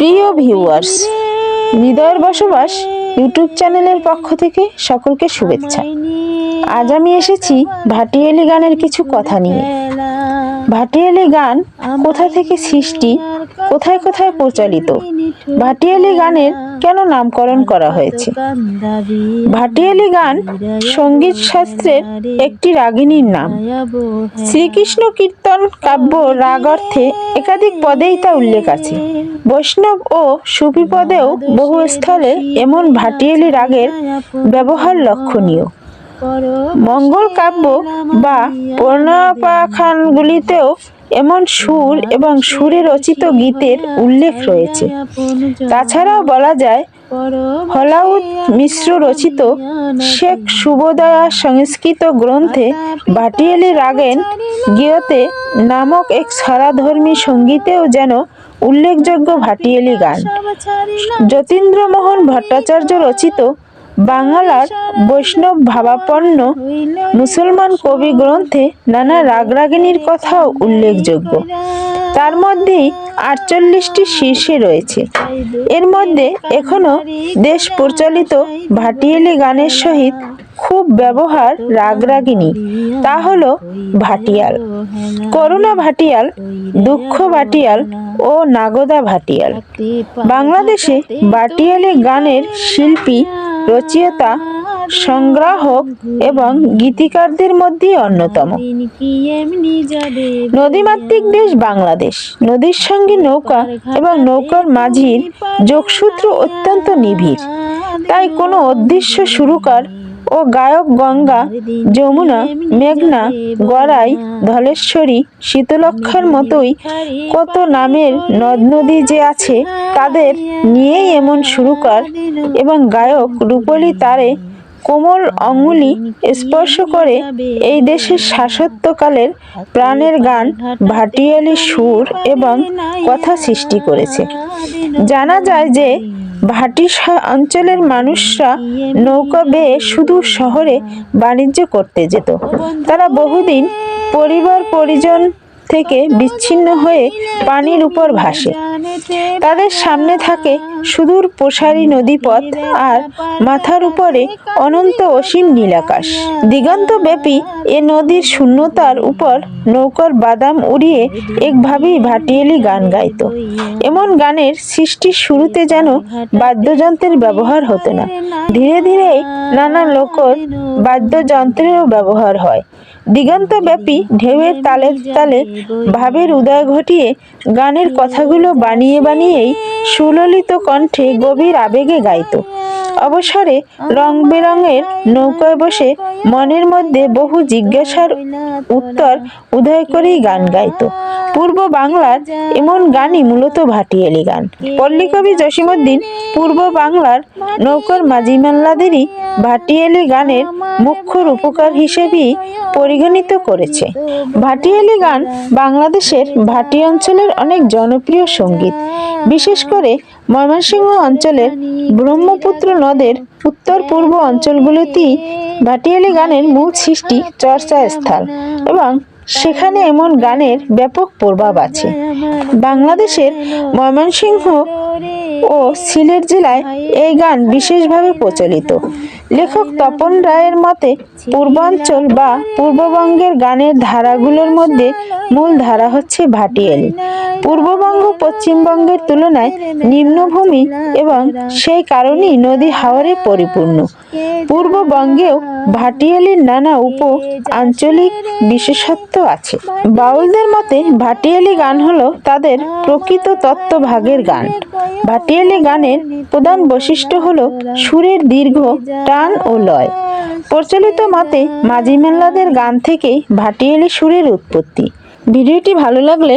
প্রিয় ভিউয়ার্স হৃদয়ের বসবাস ইউটিউব চ্যানেলের পক্ষ থেকে সকলকে শুভেচ্ছা। আজ আমি এসেছি ভাটিয়ালি গানের কিছু কথা নিয়ে। ভাটিয়ালি গান কোথা থেকে সৃষ্টি, কোথায় কোথায় প্রচলিত? ভাটিয়ালি গানের কেন নামকরণ করা হয়েছে? ভাটিয়ালি গান সংগীত শাস্ত্রের একটি রাগিনীর নাম। শ্রীকৃষ্ণ কীর্তন কাব্য রাগ অর্থে একাধিক পদেই তা উল্লেখ আছে। বৈষ্ণব ও সুফি পদেও বহু স্থলে এমন ভাটিয়ালি রাগের ব্যবহার লক্ষণীয়। মঙ্গল কাব্য বা প্রণপাখানগুলিতেও এমন সুর এবং সুরে রচিত গীতের উল্লেখ রয়েছে। তাছাড়াও বলা যায়, হলাউদ মিশ্র রচিত শেখ শুভদয়া সংস্কৃত গ্রন্থে ভাটিয়ালি রাগেন গিয়তে নামক এক সারাধর্মী সঙ্গীতেও যেন উল্লেখযোগ্য ভাটিয়ালি গান। যতীন্দ্রমোহন ভট্টাচার্য রচিত বাংলার বৈষ্ণব ভাবাপন্ন মুসলমান কবি গ্রন্থে নানা রাগরাগিনীর কথাও উল্লেখযোগ্য। তার মধ্যেই আটচল্লিশটি শীর্ষে রয়েছে। এর মধ্যে এখনও দেশ প্রচলিত ভাটিয়ালি গানের সহিত খুব ব্যবহার রাগরাগিনী, তা হলো ভাটিয়াল, করুণা ভাটিয়াল, দুঃখ ভাটিয়াল ও নাগদা ভাটিয়াল। বাংলাদেশে ভাটিয়ালি গানের শিল্পী রচয়িতা, সংগ্রাহক এবং গীতিকারদের মধ্যে অন্যতম। নদীমাতৃক দেশ বাংলাদেশ। নদীর সঙ্গে নৌকা এবং নৌকার মাঝির যোগসূত্র অত্যন্ত নিবিড়। তাই কোনো অদৃশ্য সুরকার ও গায়ক গঙ্গা, যমুনা, মেঘনা, গড়াই, ধলেশ্বরী শীতলক্ষার মতোই কত নামের নদ নদী যে আছে তাদের নিয়েই এমন সুরকার এবং গায়ক রূপলি তারে কোমল অঙ্গুলি স্পর্শ করে এই দেশের শাসত্বকালের প্রাণের গান, ভাটিয়ালি সুর এবং কথা সৃষ্টি করেছে। জানা যায় যে ভাটি অঞ্চলের মানুষরা নৌকা বেয়ে শুধু শহরে বাণিজ্য করতে যেত। তারা বহুদিন পরিবার পরিজন থেকে বিচ্ছিন্ন হয়ে পানির উপর ভাসে। তাদের সামনে থাকে সুদূর প্রসারী নদীপথ আর মাথার উপরে অনন্ত অসীম নীলাকাশ। দিগন্ত ব্যাপী এ নদীর শূন্যতার উপর নৌকার বাদাম উড়িয়ে একভাবেই ভাটিয়েলি গান গাইত। এমন গানের সৃষ্টির শুরুতে যেন বাদ্যযন্ত্রের ব্যবহার হতো না। ধীরে ধীরে নানা লোকর বাদ্যযন্ত্রেরও ব্যবহার হয়। দিগন্তব্যাপী ঢেউয়ের তালে তালে ভাবের উদয় ঘটিয়ে গানের কথাগুলো বানিয়ে বানিয়েই সুললিত কণ্ঠে গভীর আবেগে গাইত। অবসরে রং বেরঙের নৌকায় বসে মনের মধ্যে বহু জিজ্ঞাসার উত্তর উদয় করেই গান গাইতো। পূর্ব বাংলার এমন গানই মূলত ভাটিয়ালি গান। পল্লীকবি জসিমুদ্দিন পূর্ব বাংলার নৌকার মাঝি মাল্লাদেরই ভাটিয়ালি গানের মুখ্য রূপকার হিসেবেই পরিগণিত করেছে। ভাটিয়ালি গান বাংলাদেশের ভাটি অঞ্চলের অনেক জনপ্রিয় সংগীত। বিশেষ করে ময়মনসিংহ অঞ্চলের ব্রহ্মপুত্র নদের উত্তর পূর্ব অঞ্চলগুলিতেই ভাটিয়ালি গানের মূল সৃষ্টি চর্চা স্থল এবং সেখানে এমন গানের ব্যাপক প্রভাব আছে। বাংলাদেশের ময়মনসিংহ ও সিলেট জেলায় এই গান বিশেষভাবে প্রচলিত। লেখক তপন রায়ের মতে, পূর্বাঞ্চল বা পূর্ববঙ্গের গানের ধারাগুলোর মধ্যে মূল ধারা হচ্ছে ভাটিয়ালি। পূর্ববঙ্গ, পশ্চিমবঙ্গের তুলনায় নিম্নভূমি এবং সেই কারণেই নদী হাওরে পরিপূর্ণ। পূর্ববঙ্গেও ভাটিয়ালির নানা উপ আঞ্চলিক বিশেষত্ব আছে। বাউলদের মতে, ভাটিয়ালি গান হলো তাদের প্রকৃত তত্ত্ব ভাগের গান। ভাটিয়ালি গানের প্রধান বৈশিষ্ট্য হলো সুরের দীর্ঘ টান ও লয়। প্রচলিত মতে মাঝি মেল্লাদের গান থেকেই ভাটিয়ালি সুরের উৎপত্তি। ভিডিওটি ভালো লাগলে